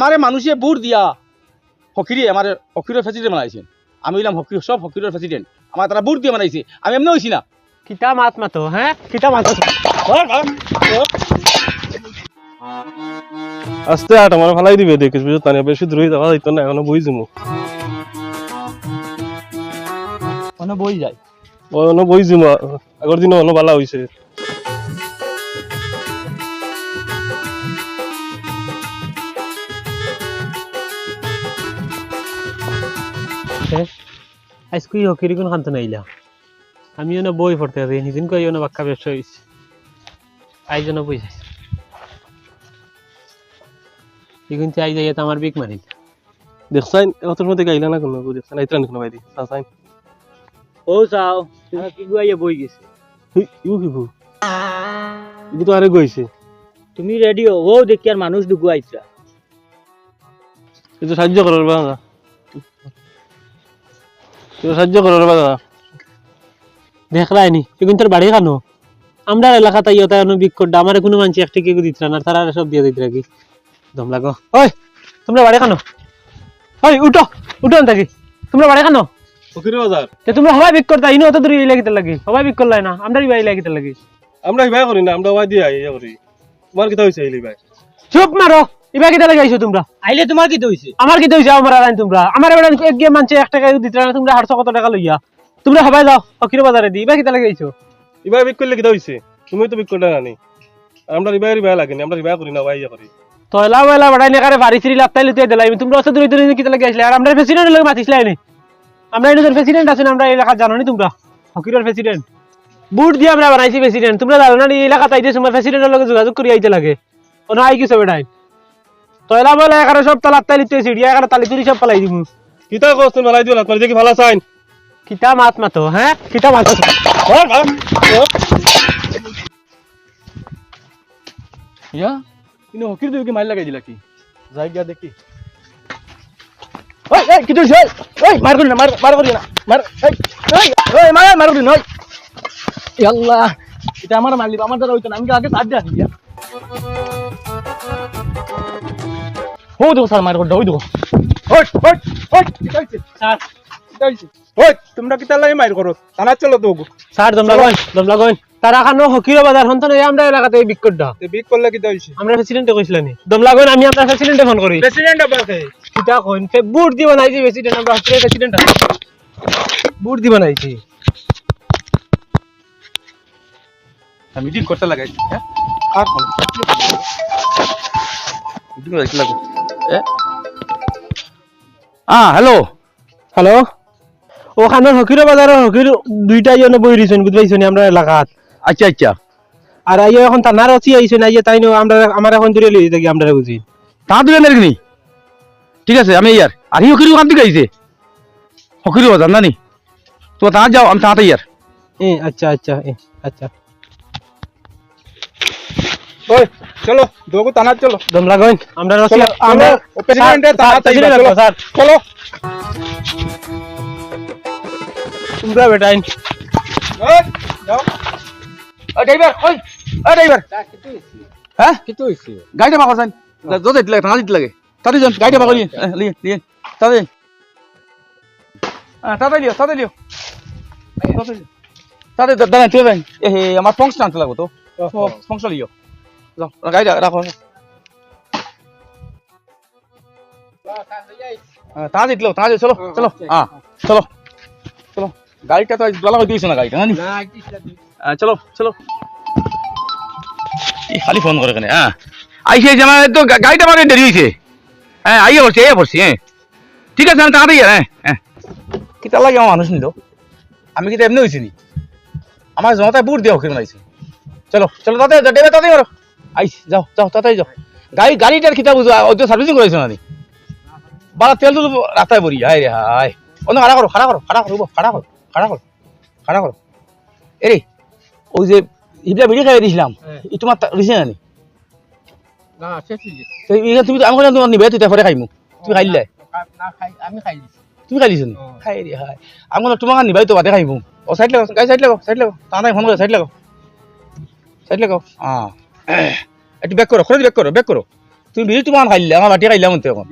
আমারে মানুষে বুট দিয়া ফকিরে আমার ফকিরের প্রেসিডেন্ট বানাইছে। আমি হইলাম ফকির সব ফকিরের প্রেসিডেন্ট আমার তারা বুট দিয়ে বানাইছে। আমি এমনি হইছি না। কিতা মাত মাতো হ্যাঁ? কিতা মাত? আস্তে আট আমার ফালাই দিবে দেখিস বুঝো তানি বেশি দূরে যাওয়া যাইতো না এখনও বই জমু। মানে বই যায়। অন্য বই জমু। আগর দিনে অন্য বালা হইছে আজকে হকির কোন খান্ত নাইলা আমি না বই পড়তে আছি নিদিন কই না বাক্কা ব্যবসা হইছে আই জন বই যাই। এগুন চাই যাই আমার বিক মারি দেখছাইন এতর মধ্যে গাইলা না কোনো দেখছাইন আইতরা নিকনো ভাই দি সাসাইন ও চাও। তুমি কি গুয়াইয়া বই গেছে? ইউ কিবু ইবু তো আরে গইছে। তুমি রেডি ও দেখি আর মানুষ দুগু আইছা কিন্তু সাহায্য করার বা কিন্তু সাহায্য করার বা দেখলাই নি এগুন তোর বাড়ি কানো? আমরা এলাকা তাই বিক করডা আমার কোনো মানছি একটা কেউ দিত না তারা সব দিয়ে দিত রাখি। দম লাগো। ওই তোমরা বাড়ি কানো? ওই উঠো উঠো থাকি তোমরা বাড়ি কানো? তোমরা সবাই বিক করতা ইনো অত দূর লাগিতে লাগি। সবাই বিক করলাই না আমরা বাড়ি লাগিতে লাগি। আমরা হিবাই করি না আমরা ওয়াই দিয়ে ইয়া করি। তোমার কিতা হইছে আইলি ভাই? চুপ মারো। ইবা কিতা লাগি আইছো তোমরা? আইলে তোমার কি হইছে? আমার কি দইছে আমার আর তোমরা। আমার এবার এক গিয়ে মানছে এক টাকা দিতে না তোমরা আটশো কত টাকা লইয়া। তোমরা সবাই যাও ফকির বাজারে দি। ইবা কিতা লাগি আইছো? ইবাই বিক করলে কিতা হইছে? তুমি তো বিক করলে নানি আমরা রিবাই রিবাই লাগে না আমরা রিবাই করি না ওয়াই করি। তয়লা বয়লা বাড়াই নেকারে বাড়ি সিরি লাত্তাই লুতিয়ে দিলাই তোমরা অত দূরে দূরে কিতা লাগি আসলে? আর আমরা প্রেসিডেন্ট লগে মাতিছিলাই নি। আমরা এনজন প্রেসিডেন্ট আছেন আমরা এই এলাকা জানো নি তোমরা। ফকিরের প্রেসিডেন্ট বুট দিয়ে আমরা বানাইছি প্রেসিডেন্ট তোমরা জানো না এই এলাকা তাইতে তোমরা প্রেসিডেন্টের লগে যোগাযোগ করি আইতে লাগে। কোনো আই কিছু বেটাই তয়লা বয়লা একারে সব তালাত তাই লুতিয়ে সিড়িয়া একারে তালি তুলি সব পালাই দিব কিতা কষ্ট মেলাই দিও না তোমার দেখি ভালো চাইন কিতা মাত মাতো হ্যাঁ? কিতা মাত? ইয়া? কিন্তু হকির তুমি মাইল লাগাই দিলা কি? যাই গিয়া দেখি। ওই এই কি তুই ওই মার করি না মার মার করি না মার এই ওই ওই মার মার করি না ওই আল্লাহ এটা আমার মারলি আমার দ্বারা হইতো না আমি আগে সাথ দিয়া দিয়া। ও দেখো স্যার মার করতে ওই দেখো তোমরা করো থানা চলো তো স্যার তারা খানো হকির বাজার এই আমরা এলাকাতে বিক করলে হইছে আমরা প্রেসিডেন্টে কইছিলাম নি আমি প্রেসিডেন্টে ফোন করি প্রেসিডেন্ট কইন ফে বুট দি বানাইছি প্রেসিডেন্ট আমরা প্রেসিডেন্ট বুট দি বানাইছি মিটিং করতে লাগাই হ্যাঁ আর কোন মিটিং রাখতে লাগো এ আ হ্যালো হ্যালো ও খানোর হকির বাজার হকির দুইটা জন বই দিছেন বুঝবাইছেন আমরা এলাকাত? আচ্ছা আচ্ছা। আর আইও এখন তানার অচি আইছেন আইয়ে তাই আমরা আমার এখন দূরে লই থাকি আমরা বুঝি তা দুলে নেরগনি ঠিক আছে আমি ইয়ার আর হকিরি কান্তি গাইছে হকিরি বাজার নানি তো তা যাও আমি তাতে ইয়ার এ আচ্ছা আচ্ছা এ আচ্ছা। ওই চলো দোগো তানা চলো। দমলা গন আমরা রসি আমরা ও প্রেসিডেন্টের তাড়া তাই চলো। স্যার। চলো। তোমরা বেটাইন ওই যাও। ওই ড্রাইভার ওই ওই ড্রাইভার। হ্যাঁ? কিতো হইছে গাড়িটা মাখা যান যত দিতে লাগে টানা দিতে লাগে। তাতে যান গাড়িটা মাখা নিয়ে নিয়ে নিয়ে। তাতে হ্যাঁ তাতে লিও তাতে লিও। তাতে লিও। তাতে দাদা তুই যাই এ আমার ফংশন আনতে লাগবো তো। ফংশন লিও। গাড়িটা রাখো তা দিতে তা চলো চলো হ্যাঁ চলো চলো গাড়িটা তো বলা হয়ে দিয়েছে না গাড়িটা না নি? হ্যাঁ, চলো চলো খালি ফোন করে কেন হ্যাঁ আইসে আমার তো গাড়িটা আমাকে দেরি হয়েছে হ্যাঁ আইয়া পড়ছি আইয়া পড়ছি হ্যাঁ ঠিক আছে আমি তাড়াতাড়ি হ্যাঁ হ্যাঁ কিতা লাগে আমার মানুষ নিল আমি কিন্তু এমনি হয়েছি নি আমার জমাতায় বুট দিয়ে আইছি চলো চলো তাতে দেবে তাতে মারো আইস যাও যাও তাতেই যাও। গাড়ি গাড়িটার কিতা বুঝো তো সার্ভিসিং করেছ না বাড়া তেল তো রাস্তায় পড়ি হায় রে হায়। অন্য খাড়া করো খাড়া করো খাড়া করো খাড়া করো খাড়া করো খাড়া করো। এরে ওই যে ইবলা বিড়ি খাইয়ে দিয়েছিলাম ই তোমার রিসে নানি? না তুমি আমি কইলাম তোমার নিবে তুই তারপরে খাইমু। তুমি খাইলে? না খাই আমি খাই তুমি খাই দিছ খাই রে হাই আমি কইলাম তোমার নিবাই তো বাদে খাইমু। ও সাইড লাগো গাই সাইড লাগো সাইড লাগো। তাড়াতাড়ি ফোন করে সাইড লাগো। সাইড লাগো হ্যাঁ একটু ব্যাক করো খরচ ব্যাক করো ব্যাক করো তুমি বিড়ি তোমার খাইলে আমার বাটি খাইলাম মতো এখন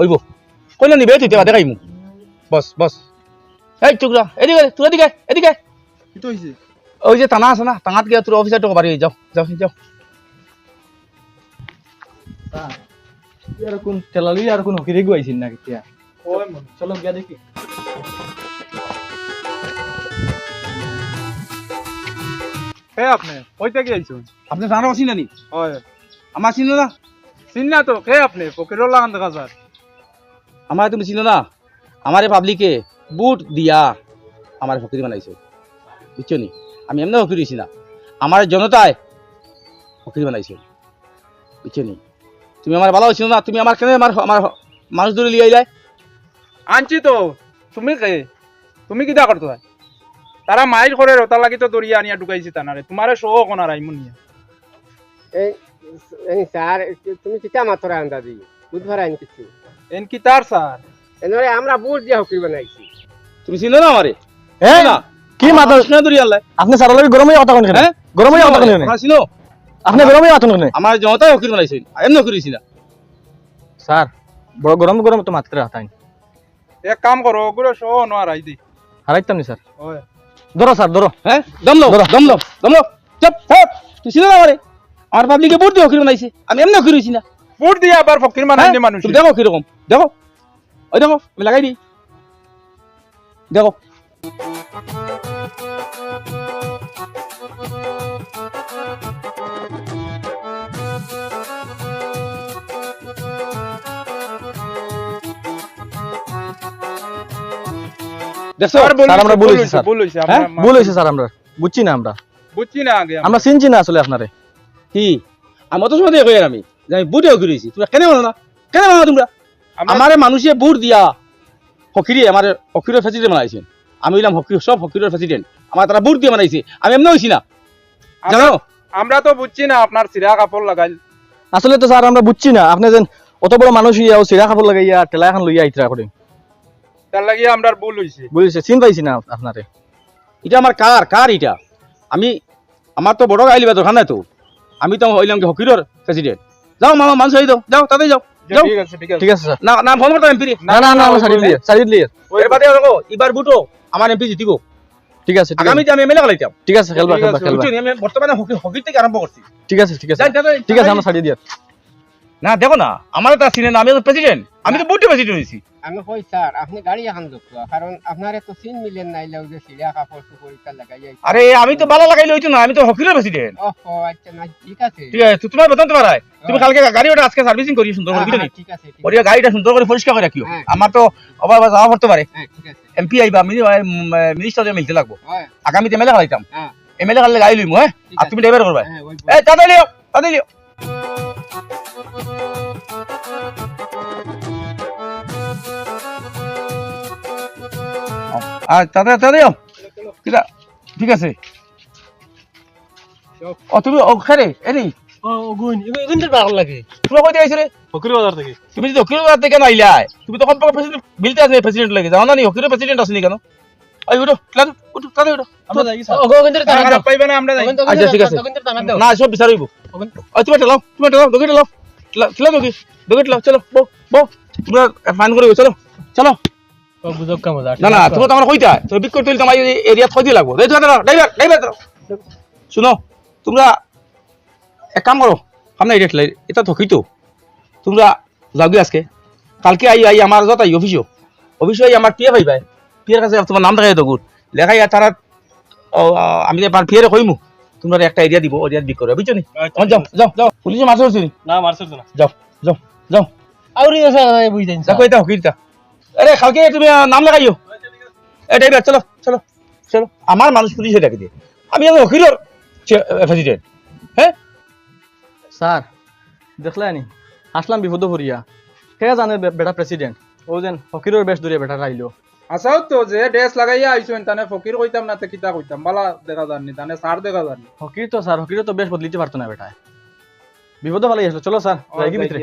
ওইব কইলা নিবে তুই বাদে খাইমু বস বস এই টুকরা এদিকে তুই এদিকে এদিকে। তো ওই যে টানা আছে না টাঙাত গিয়ে তোর অফিসার টোকা বাড়ি যাও যাও যাও। আর কোন তেলালি আর কোন হকিরে গুয়াইছিল না কেতিয়া? মন চলো গিয়া দেখি। হে আপনি কইতে কি আইছো আপনি জানো আছি নানি হয়। আমার চিনো না? চিন না তো কে আপনি? পকেটর লাগান দেখা যায়। আমার তুমি চিনো না? আমারে পাবলিকে বুট দিয়া আমার ফকিরি বানাইছে। বুঝছ নি? আমি এমনি ফকির হয়েছি না। আমার জনতায় ফকির বানাইছে। বুঝছ নি? তুমি আমার ভালো ছিল না? তুমি আমার কেন আমার আমার মানুষ ধরে লিয়ে আনছি তো তুমি কে? তুমি কিটা করতো তারা মাইর করে রোতা লাগি তো দরিয়া আনিয়া ঢুকাইছি তানারে তোমারে শো কোনার আইমু নিয়া এই এই স্যার তুমি কিতা মাত্রা আন্দাজি বুধবার আইন কিছু? এন কি তার স্যার? এনেরে আমরা বুট দিয়া হকি বানাইছি। তুমি চিনো না আমারে হ্যাঁ না? কি মাথা না ধরি আল্লাহ আপনি সারা লাগি গরমে কথা কোন হ্যাঁ গরমে কথা কোন চিনো আপনি গরমে কথা কোন আমার জনতায় ফকির বানাইছে এমনি ফকির হয়েছি না স্যার বড় গরম গরম তো মাত্রা হাতাইন। এক কাম করো ওগুলো শো নোয়ার আই দি। হারাইতাম নি স্যার ওই ধরো স্যার ধরো। হ্যাঁ? দম লো ধরো। দম লো দম লো চপ চপ। তুই ছিল না আমারে? আমার পাবলিকে বুট দিয়ে ফকির বানাইছে। আমি এমনি ফকির হয়েছি না। ফুট দিয়ে আবার ফকির মানাই হ্যাঁ? নি মানুষ। তুমি দেখো কীরকম। দেখো। ওই দেখো আমি লাগাই দিই। দেখো। দেখছ স্যার স্যার, আমরা বলেছি, স্যার। হ্যাঁ? আমরা ভুল হয়েছে স্যার আমরা। বুঝছি না আমরা। বুঝছি না আগে আমরা। আমরা চিনছি না আসলে আপনারে। কি? আমি অত সময় কই আমি। যে আমি বুটে ফকির তোমরা কেন মানো না? কেন মানো তোমরা? আমারে মানুষে বুট দিয়া ফকিরি আমার ফকিরের প্রেসিডেন্ট বানাইছে আমি হইলাম ফকির সব ফকিরের প্রেসিডেন্ট আমার তারা বুট দিয়ে বানাইছে। আমি এমনি হইছি না। জানো? আমরা তো বুঝছি না আপনার সিরা কাপড় লাগাই আসলে তো স্যার আমরা বুঝছি না। আপনি যেন অত বড় মানুষ ইয়া সিরা কাপড় লাগাইয়া টেলা এখন লইয়া আইতরা করে তার লাগি আমরা ভুল হইছে। বুঝেছে চিন পাইছি না আপনারে। এটা আমার কার কার এটা? আমি আমার তো বড় গাইলি দরকার নাই তো। আমি তো হইলাম কি হকিরের প্রেসিডেন্ট যাও মামা মানুষ হয়ে দাও যাও। তাতে যাও যাও। ঠিক আছে ঠিক আছে। স্যার। না না ফোন করতাম এমপি না না না আমরা সারি দিয়ে সারি দিয়ে। এর বাদে দেখো এবার বুটো আমার এমপি জিতিব। ঠিক আছে ঠিক আছে। আগামীতে আমি এমএলএ গলাইতাম ঠিক আছে খেলবা ঠিক খেলবা আছে, খেলবা। আমি বর্তমানে হকি হকির থেকে আরম্ভ করছি। ঠিক আছে ঠিক আছে। ঠিক আছে। আমরা সারি দিয়ে। না দেখো না আমার তো চিনে না আমি তো প্রেসিডেন্ট আমি তো বুটে প্রেসিডেন্ট হয়েছি আমি কই স্যার আপনি গাড়ি এখন দেখো কারণ আপনার এত সিন মিলেন নাই লাউ যে সিরিয়া কাপড় সুপড় ইটা লাগাই আরে আমি তো ভালো লাগাইলে হইতো না আমি তো হকিরের প্রেসিডেন্ট ওহো আচ্ছা না ঠিক আছে। ঠিক আছে তো তোমার বেতন তোমার আয়। তুমি কালকে গাড়ি ওটা আজকে সার্ভিসিং করি সুন্দর করে হ্যাঁ, বুঝলি হ্যাঁ, ঠিক আছে ওরিয়া গাড়িটা সুন্দর করে পরিষ্কার করে রাখিও। হ্যাঁ। আমার তো অবার যাওয়া পড়তে পারে। হ্যাঁ ঠিক আছে। এমপি আইবা মিনিস্টার মিলতে লাগবো। হয়। আগামীতে এমএলএ খাইতাম হ্যাঁ। এমএলএ খাইলে গাড়ি লইমু হ্যাঁ? আর তুমি ড্রাইভার করবা। হ্যাঁ ওই এই তাড়াতাড়ি লিও তাড়াতাড়ি লিও আর তাড়াতাড়ি। ঠিক আছে। ও তুমি ওখানে এনি। ও গুণ। এগুন ভালো লাগে। তুমি কইতে আইছো রে ফকির বাজার থেকে। তুমি যদি হকির বাজার থেকে আইলা তুমি তখন পকে প্রেসিডেন্ট বিলতে আছে প্রেসিডেন্ট লাগে। জানো নি হকির প্রেসিডেন্ট আসেনি কেন? আই উঠো ক্লাস উঠো উঠো। আচ্ছা, ঠিক আছে। না সব বিচারিব। তুমি একটা লাও তুমি একটা লাও দোকানটা লাও। খেলা দোকি দোকানটা লাও চলো বো বো তোমরা ফাইন করে চলো চলো। না না তুমি তো আমার কইতা তো বিক করতে তোমার এরিয়া থই দিয়ে লাগবো। ড্রাইভার ড্রাইভার শুনো তোমরা এক কাম করো সামনে এটা খেলে এটা থকি তোমরা যাওগে আজকে। কালকে আই আই আমার যত আই অফিসও। অফিসে আই আমার পিয়ে পাইবাই পিয়ের কাছে তোমার নাম দেখাই তো গুড লেখাই তারা আমি এবার পিয়েরে কইমু। তোমরা একটা এরিয়া দিব এরিয়া বিক করো বুঝছ নি? তখন যাও যাও যাও। পুলিশে মাছ ধরছি না? মারছিস না। যাও যাও যাও। আউরি আছে বুঝতেন দেখো এটা হকিরটা আরে কালকে তুমি নাম লাগাইও এ ড্রাইভার চলো চলো চলো। আমার মানুষ পুলিশে ডাকে দিয়ে। আমি আমি হকিরের প্রেসিডেন্ট হ্যাঁ? স্যার দেখলানি আসলাম বিপদ ভরিয়া। কে জানে বেটা প্রেসিডেন্ট ও যেন ফকিরের বেশ দূরে বেটা রাইলো আসাও তো যে ড্রেস লাগাইয়া আইছো তানে ফকির কইতাম না তে কিতা কইতাম? বালা দেখা যাননি তানে সার দেখা যাননি। হকির তো স্যার হকিরও তো বেশ বদলিতে পারতো না বেটা বিপদ ভালো আসলো চলো স্যার যাই কি ভিতরে।